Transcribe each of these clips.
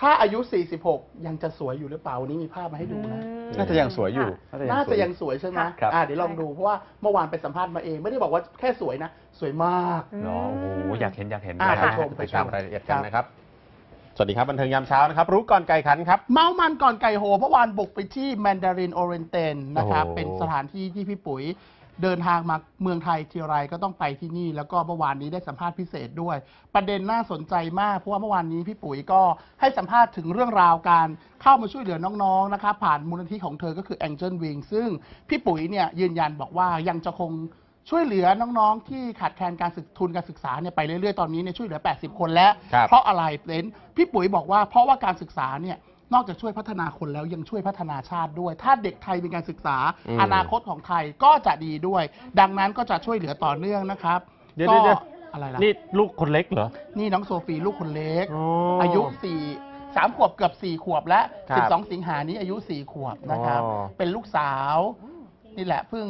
ถ้าอายุ 46 ยังจะสวยอยู่หรือเปล่าวันนี้มีภาพมาให้ดูนะ น่าจะยังสวยอยู่ น่าจะยังสวยใช่ไหมครับ อ่าเดี๋ยวลองดูเพราะว่าเมื่อวานไปสัมภาษณ์มาเอง ไม่ได้บอกว่าแค่สวยนะ สวยมาก เนาะโอ้โหอยากเห็นอยากเห็นอะอยากไปชมไปไปชตามมรายละเอียดกันครับนะครับ สวัสดีครับบันเทิงยามเช้านะครับ รู้ก่อนไก่ขันครับ เมามันก่อนไก่โหเมื่อวานบุกไปที่แมนดารินโอเรนเตนนะครับ โอ้โหเป็นสถานที่ที่พี่ปุ๋ย เดินทางมาเมืองไทยทีไรก็ต้องไปที่นี่ แล้วก็เมื่อวานนี้ได้สัมภาษณ์พิเศษด้วย ประเด็นน่าสนใจมาก เพราะว่าเมื่อวานนี้พี่ปุ๋ยก็ให้สัมภาษณ์ถึงเรื่องราวการเข้ามาช่วยเหลือน้องๆนะครับผ่านมูลนิธิของเธอก็คือ Angel Wing ซึ่งพี่ปุ๋ยเนี่ยยืนยันบอกว่ายังจะคงช่วยเหลือน้องๆ ที่ขาดแคลนการศึกทุนการศึกษาเนี่ยไปเรื่อยๆ ตอนนี้เนี่ยช่วยเหลือ 80 คนแล้ว ครับ เพราะอะไรเต้นพี่ปุ๋ยบอกว่าเพราะว่าการศึกษาเนี่ย นอกจากช่วยพัฒนาคนแล้วยังช่วยพัฒนาชาติด้วย ถ้าเด็กไทยมีการศึกษาอืม อนาคตของไทยก็จะดีด้วย ดังนั้นก็จะช่วยเหลือต่อเนื่องนะครับเดี๋ยวก็เดี๋ยวอะไรล่ะ นี่ลูกคนเล็กเหรอ นี่น้องโซฟีลูกคนเล็ก อ๋ออายุสี่สามขวบเกือบสี่ขวบแล้วครัสิบบสองสิงหานี้อายุสี่ขวบนะครับ อ๋อ เป็นลูกสาว นี่แหละเพิ่ง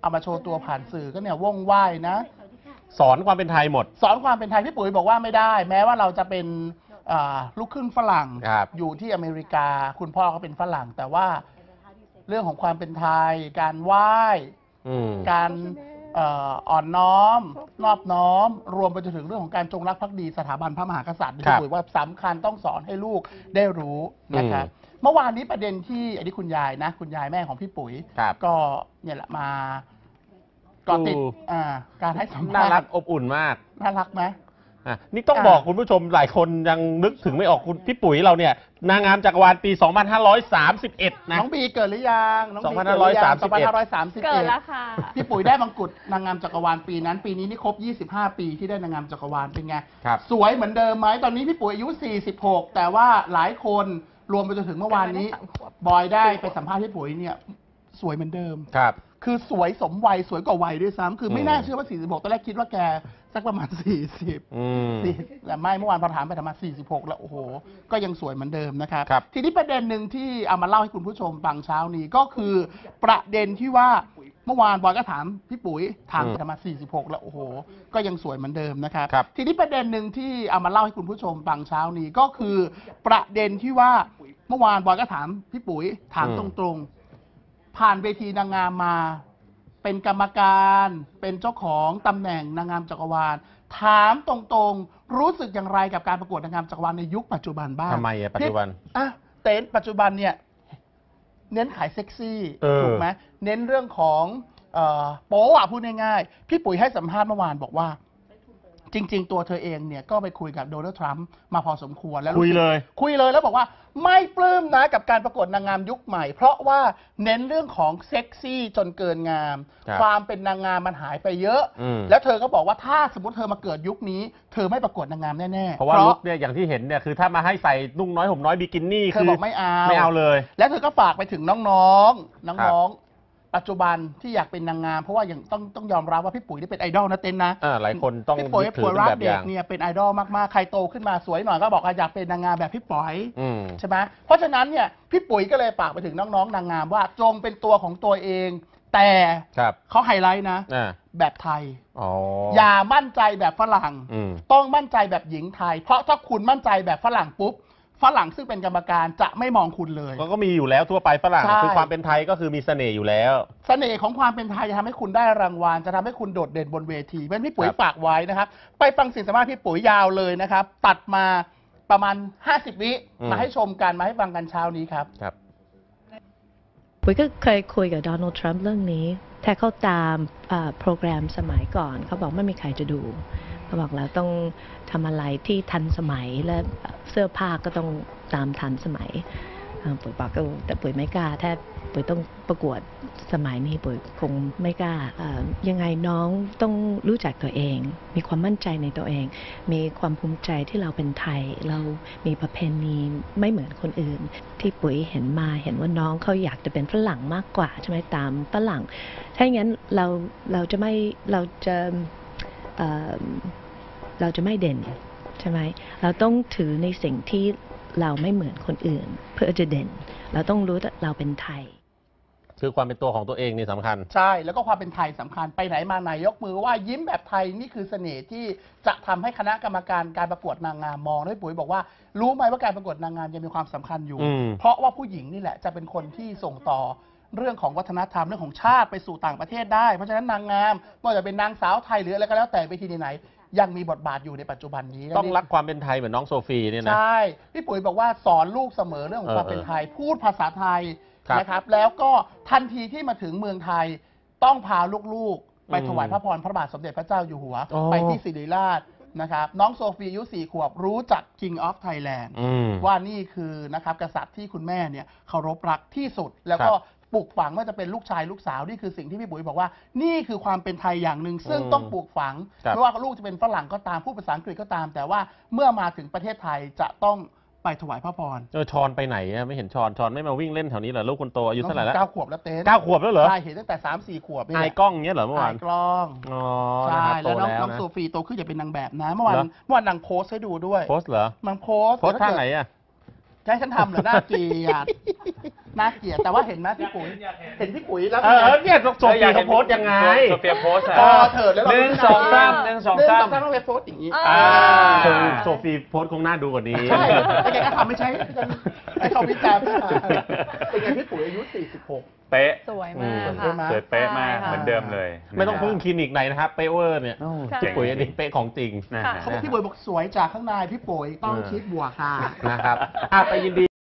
เอามาโชว์ตัวผ่านสื่อก็เนี่ยว่องไหว้นะ สอนความเป็นไทยหมด สอนความเป็นไทยพี่ปุ๋ยบอกว่าไม่ได้ แม้ว่าเราจะเป็นเอ่อลูกครึ่งฝรั่งครับอยู่ที่อเมริกา คุณพ่อก็เป็นฝรั่ง แต่ว่าเรื่องของความเป็นไทย การไหว้ อืม การเอ่ออ่อนน้อม นอบน้อม รวมไปจนถึงเรื่องของการจงรักภักดีสถาบันพระมหากษัตริย์ครัพี่บปุ๋ยว่าสำคัญต้องสอนให้ลูกได้รู้นะครับอืมเมื่อวานนี้ประเด็นที่อันนี้คุณยายนะ คุณยายแม่ของพี่ปุ๋ย ครับก็เนี่ยแหละมาก็ติดดูอ่าการให้สัมภาษณ์น่ารักอบอุ่นมาก น่ารักไหม อะนี่ต้องอะ บอกคุณผู้ชมหลายคนยังนึกถึงไม่ออกคุณพี่ปุ๋ยเราเนี่ยนางงามจักรวาลปี 2531 นะ น้องบีเกิดหรือยังน้องบี2531เกิดหรือยัง2531 เกิดแล้วค่ะ พี่ปุ๋ยได้มังกุฎนางงามจักรวาลปีนั้น ปีนี้นี่ครบ 25 ปีที่ได้นางงามจักรวาลเป็นไง ครับ สวยเหมือนเดิมไหมตอนนี้พี่ปุ๋ยอายุ 46 แต่ว่าหลายคนรวมไปจนถึงเมื่อวานนี้เกิดมาได้สามขวบบอยได้ไปสัมภาษณ์พี่ปุ๋ยเนี่ยสวยเหมือนเดิม ครับ คือสวยสมวัยสวยกว่าวัยด้วยซ้ำคือไม่อืม น่าเชื่อว่า 46 ตอนแรกคิดว่าแก สักประมาณ 40 อืม สี่แต่ไม่เมื่อวานพอถามไปถามมา46 แล้ว โอ้โห ก็ยังสวยเหมือนเดิมนะครับ ครับ ทีนี้ประเด็นหนึ่งที่เอามาเล่าให้คุณผู้ชมฟังเช้านี้ก็คือประเด็นที่ว่าเมื่อวานบอยก็ถามพี่ปุ๋ยถามไปถามมา 46 แล้ว โอ้โห ก็ยังสวยเหมือนเดิมนะครับ ครับ ทีนี้ประเด็นหนึ่งที่เอามาเล่าให้คุณผู้ชมฟังเช้านี้ก็คือ ประเด็นที่ว่าเมื่อวานบอยก็ถามพี่ปุ๋ยถามอืตม รงๆ ผ่านเวทีนางงามมา เป็นกรรมการเป็นเจ้าของตำแหน่งนางงามจักรวาล ถามตรงๆ รู้สึกอย่างไรกับการประกวดนางงามจักรวาลในยุคปัจจุบันบ้างทำไมอะปัจจุบันอะเต้นปัจจุบันเนี่ยเน้นขายเซ็กซี่เออถูกไหมเน้นเรื่องของเอ่อโป๊อะพูดง่ายๆ พี่ปุ๋ยให้สัมภาษณ์เมื่อวานบอกว่า จริง ๆ ตัวเธอเองเนี่ยก็ไปคุยกับโดนัลด์ทรัมป์มาพอสมควรแล้วรู้คุยสึกเลย คุยเลยแล้วบอกว่าไม่ปลื้มนะกับการประกวดนางงามยุคใหม่ เพราะว่าเน้นเรื่องของเซ็กซี่จนเกินงาม ครับความเป็นนางงามมันหายไปเยอะ อืม แล้วเธอก็บอกว่าถ้าสมมติเธอมาเกิดยุคนี้ เธอไม่ประกวดนางงามแน่ๆเพราะว่าลุกเนี่ยอย่างที่เห็นเนี่ยคือถ้ามาให้ใส่นุ่งน้อยห่มน้อยบิกินี่เธคือบอกไม่เอา ไม่เอาเลย แล้วเธอก็ฝากไปถึงน้องๆครับน้องๆ ปัจจุบันที่อยากเป็นนางงามเพราะว่าอย่างต้องต้องยอมรับว่าพี่ปุ๋ยนี่เป็นไอดอลนะเต้นนะอ่าหลายคนต้องพี่ปุ๋ยยึดถืปุ๋อยเป็นรักแบบอเด็กย่าง เนี่ยเป็นไอดอลมากๆใครโตขึ้นมาสวยหน่อยก็บอกว่าอยากเป็นนางงามแบบพี่ป๋อยอืม ใช่ไหมเพราะฉะนั้นเนี่ยพี่ปุ๋ยก็เลยฝากไปถึงน้องๆนางงามว่าจงเป็นตัวของตัวเอง แต่ครับเขาไฮไลท์นะ อ่าแบบไทย อ๋ออย่ามั่นใจแบบฝรั่ง อืม ต้องมั่นใจแบบหญิงไทย เพราะถ้าคุณมั่นใจแบบฝรั่งปุ๊บ ฝรั่งซึ่งเป็นกรรมการจะไม่มองคุณเลย ก็ก็มีอยู่แล้วทั่วไปฝรั่งใช่ คือความเป็นไทยก็คือมีเสน่ห์อยู่แล้ว เสน่ห์ของความเป็นไทยจะทำให้คุณได้รางวัล จะทำให้คุณโดดเด่นบนเวทีเป็นพี่ปุ๋ยครับ ฝากไว้นะครับ ไปฟังเสิ่งสัมภาษณ์พี่ปุ๋ยยาวเลยนะครับ ตัดมาประมาณ 50 วิมาให้ชมกันมาให้ฟังกันเช้านี้ครับ ครับ ปุ๋ยก็เคยคุยกับโดนัลด์ทรัมป์เรื่องนี้ ถ้าเขาตามเอ่อโปรแกรมสมัยก่อน เขาบอกไม่มีใครจะดู เขาบอกแล้วต้องทำอะไรที่ทันสมัยและเสื้อผ้าก็ต้องตามทันสมัยปุ๋ยบอกก็แต่ปุ๋ยไม่กล้า ถ้าปุ๋ยต้องประกวดสมัยนี้ปุ๋ยคงไม่กล้ายังไงน้องต้องรู้จักตัวเอง มีความมั่นใจในตัวเอง มีความภูมิใจที่เราเป็นไทย เรามีประเพณีไม่เหมือนคนอื่น ที่ปุ๋ยเห็นมาเห็นว่าน้องเขาอยากจะเป็นฝรั่งมากกว่าใช่ไหมตามฝรั่ง ถ้าอย่างนั้นเราเราจะไม่เราจะ เอ่อเราจะไม่เด่นใช่ไหมเราต้องถือในสิ่งที่เราไม่เหมือนคนอื่น เพื่อจะเด่น เราต้องรู้ว่าเราเป็นไทย คือความเป็นตัวของตัวเองนี่สำคัญ ใช่ แล้วก็ความเป็นไทยสำคัญไปไหนมาไหนยกมือไหว่ายิ้มแบบไทยนี่คือเสน่ห์ที่จะทำให้คณะกรรมการการประกวดนางงามมองด้วยปุ๋ยบอกว่า รู้ไหมว่าการประกวดนางงามยังมีความสำคัญอยู่อืมเพราะว่าผู้หญิงนี่แหละจะเป็นคนที่ส่งต่อ เรื่องของวัฒนธรรมเรื่องของชาติไปสู่ต่างประเทศได้ เพราะฉะนั้นนางงามไม่ว่าจะเป็นนางสาวไทยหรืออะไรก็แล้วแต่เวทีไหนๆยังมีบทบาทอยู่ในปัจจุบันนี้ต้องรักความเป็นไทยเหมือนน้องโซฟีเนี่ยนะ ใช่พี่ปุ๋ยบอกว่าสอนลูกเสมอเรื่องของความเออเป็นไทย พูดภาษาไทยครับ นะครับแล้วก็ทันทีที่มาถึงเมืองไทยต้องพาลูกๆ ไปอืมถวายพระพรพระบาทสมเด็จพระเจ้าอยู่หัวอ๋อไปที่ศิริราชนะครับน้องโซฟีอายุสี่ขวบรู้จัก King of Thailand อืม ว่านี่คือนะครับกษัตริย์ที่คุณแม่เนี่ยเคารพรักที่สุดแล้วก็ครับ ปลูกฝังว่าจะเป็นลูกชายลูกสาวนี่คือสิ่งที่พี่ปุ๋ยบอกว่า นี่คือความเป็นไทยอย่างหนึ่งซึ่งอืมต้องปลูกฝังครับ ไม่ว่าลูกจะเป็นฝรั่งก็ตามพูดภาษาอังกฤษก็ตาม แต่ว่าเมื่อมาถึงประเทศไทยจะต้องไปถวายพระพรเออชอนไปไหนอะไม่เห็นชอนชอนไม่มาวิ่งเล่นแถวนี้เหรอลูกคนโตอายุเท่าไหร่แล้วเก้าขวบแล้วเต้นเก้าขวบแล้วเหรอใช่เห็นตั้งแต่สามสี่ขวบนี่อายแหละกล้องเงี้ยเหรอเมื่อวานยกล้อง อ๋อใช่นะครับโตแล้วน้องแล้วน้องนะ โซฟีโตขึ้นจะเป็นนางแบบนะ เมื่อวานเหรอ เมื่อวานนางโพสต์ให้ดูด้วยโพสต์เหรอ นางโพสต์โพสต์ท่าไหนอะจะ ให้ฉันทำเหรอน่าเกลียดน่าเกลียดแต่ว่าเห็นไหมพี่ปุ๋ยเห็นพี่ปุ๋ยแล้วเออเนี่ยโซฟีเขาโพสต์ยังไงโซเฟียโพสต์อะพอเถิดแล้วเราหนึ่งสองสามหนึ่งสองสามหนึ่งต้องไปโพสต์อย่างนี้อ่าคงโซฟีโพสต์คงน่าดูกว่านี้ใช่แต่แกก็ทำไม่ใช่ให้เขาวิจารณ์เป็นไงพี่ปุ๋ยอายุ46 เป๊ะสวยมากอืมค่ะ สวยเป๊ะมากใช่ค่ะเหมือนเดิมเลยไม่ต้องพึ่งคลินิกไหนนะครับเปเวอร์เนี่ยโอ้ใช่พี่ปุ๋ยอันนี้เป๊ะของจริงนะค่ะฮะเขาบอกพี่ปุ๋ยบอกสวยจากข้างในพี่ปุ๋ยต้องคิดบวกค่ะนะครับอะไปยินดี